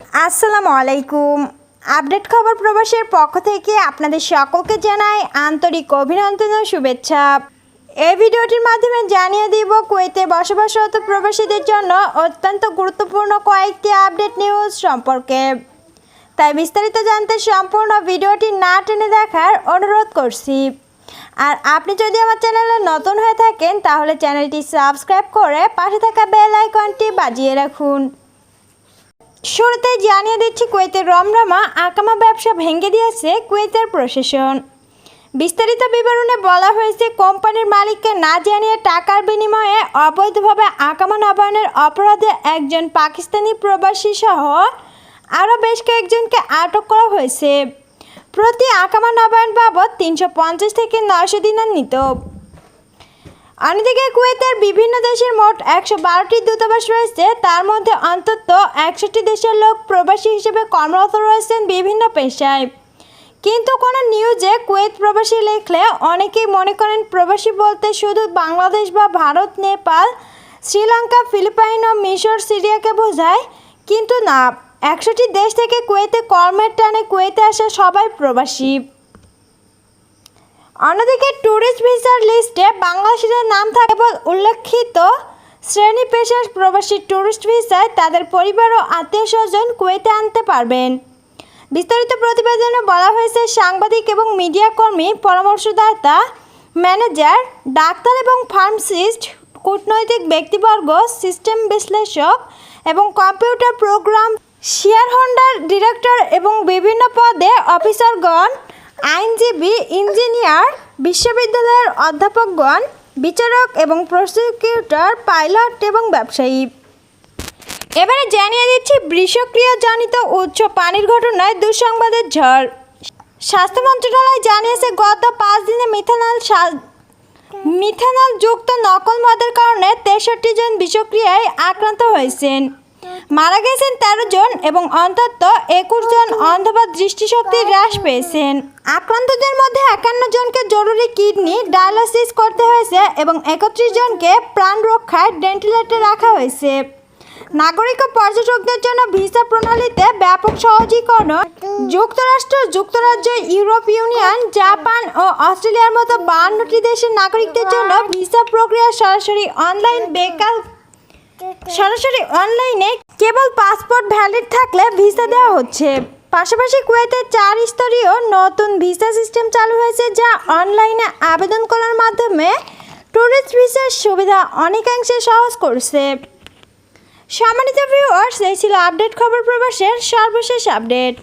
আসসালামু আলাইকুম। আপডেট খবর প্রবাসের পক্ষ থেকে আপনাদের সকলকে জানাই আন্তরিক অভিনন্দন ও শুভেচ্ছা। এই ভিডিওটির মাধ্যমে জানিয়ে দিব, কুয়েতে বসবাসরত প্রবাসীদের জন্য অত্যন্ত গুরুত্বপূর্ণ কয়েকটি আপডেট নিউজ সম্পর্কে। তাই বিস্তারিত জানতে সম্পূর্ণ ভিডিওটি না টেনে দেখার অনুরোধ করছি। আর আপনি যদি আমার চ্যানেলে নতুন হয়ে থাকেন, তাহলে চ্যানেলটি সাবস্ক্রাইব করে পাশে থাকা বেল আইকনটি বাজিয়ে রাখুন। শুরুতে জানিয়ে দিচ্ছি কুয়েতের রমরমা আকামা ব্যবসা ভেঙে দিয়েছে কুয়েতের প্রশাসন। বিস্তারিত বিবরণে বলা হয়েছে, কোম্পানির মালিককে না জানিয়ে টাকার বিনিময়ে অবৈধভাবে আকামা নবায়নের অপরাধে একজন পাকিস্তানি প্রবাসী সহ আরও বেশ কয়েকজনকে আটক করা হয়েছে। প্রতি আকামা নবায়ন বাবদ তিনশো পঞ্চাশ থেকে নয়শো দিনার নিত অন্যদিকে কুয়েতের বিভিন্ন দেশের মোট একশো বারোটি দূতাবাস রয়েছে, তার মধ্যে অন্তত একষট্টি দেশের লোক প্রবাসী হিসেবে কর্মরত রয়েছেন বিভিন্ন পেশায়। কিন্তু কোনো নিউজে কুয়েত প্রবাসী লিখলে অনেকেই মনে করেন প্রবাসী বলতে শুধু বাংলাদেশ বা ভারত, নেপাল, শ্রীলঙ্কা, ফিলিপাইন ও মিশর, সিরিয়াকে বোঝায়, কিন্তু না একশোটি দেশ থেকে কুয়েতে কর্মের টানে কুয়েতে আসা সবাই প্রবাসী। অন্যদিকে ট্যুরিস্ট ভিসার লিস্টে বাংলাদেশিদের নাম থাকে উল্লেখিত শ্রেণি পেশার প্রবাসী ট্যুরিস্ট ভিসায় তাদের পরিবার ও আত্মীয় স্বজন কুয়েতে আনতে পারবেন। বিস্তারিত প্রতিবেদনে বলা হয়েছে, সাংবাদিক এবং মিডিয়া কর্মী, পরামর্শদাতা, ম্যানেজার, ডাক্তার এবং ফার্মাসিস্ট, কূটনৈতিক ব্যক্তিবর্গ, সিস্টেম বিশ্লেষক এবং computer program, share holder, director এবং বিভিন্ন পদে অফিসারগণ আইনজীবী, ইঞ্জিনিয়ার, বিশ্ববিদ্যালয়ের অধ্যাপকগণ, বিচারক এবং প্রসিকিউটর, পাইলট এবং ব্যবসায়ী। এবারে জানিয়ে দিচ্ছি, বিষক্রিয়াজনিত উচ্চ পানির ঘটনায় দুঃসংবাদের ঝড়। স্বাস্থ্য মন্ত্রণালয় জানিয়েছে, গত পাঁচ দিনে মিথানল মিথানল যুক্ত নকল মদের কারণে তেষট্টি জন বিষক্রিয়ায় আক্রান্ত হয়েছেন। মারা গেছেন তেরো জন এবং অন্তত একুশ জন অন্ধবা দৃষ্টিশক্তি হ্রাস পেয়েছেন। আক্রান্তদের মধ্যে একান্ন জনকে জরুরি কিডনি ডায়ালিসিস করতে হয়েছে এবং একত্রিশ জনকে প্রাণ রক্ষায় ভেন্টিলেটরে রাখা হয়েছে। নাগরিক ও পর্যটকদের জন্য ভিসা প্রণালীতে ব্যাপক সহজীকরণ। যুক্তরাষ্ট্র, যুক্তরাজ্য ইউরোপ ইউনিয়ন, জাপান ও অস্ট্রেলিয়ার মতো বাহান্নটি দেশের নাগরিকদের জন্য ভিসা প্রক্রিয়া সরাসরি অনলাইন বেকার সরাসরি অনলাইনে কেবল পাসপোর্ট ভ্যালিড থাকলে ভিসা দেওয়া হচ্ছে। পাশাপাশি কুয়েতের চার স্তরীয় নতুন ভিসা সিস্টেম চালু হয়েছে যা অনলাইনে আবেদন করার মাধ্যমে ট্যুরিস্ট ভিসার সুবিধা অনেকাংশে সহজ করছে। সম্মানিত ভিউয়ার্স এই ছিল আপডেট খবর প্রবাসের সর্বশেষ আপডেট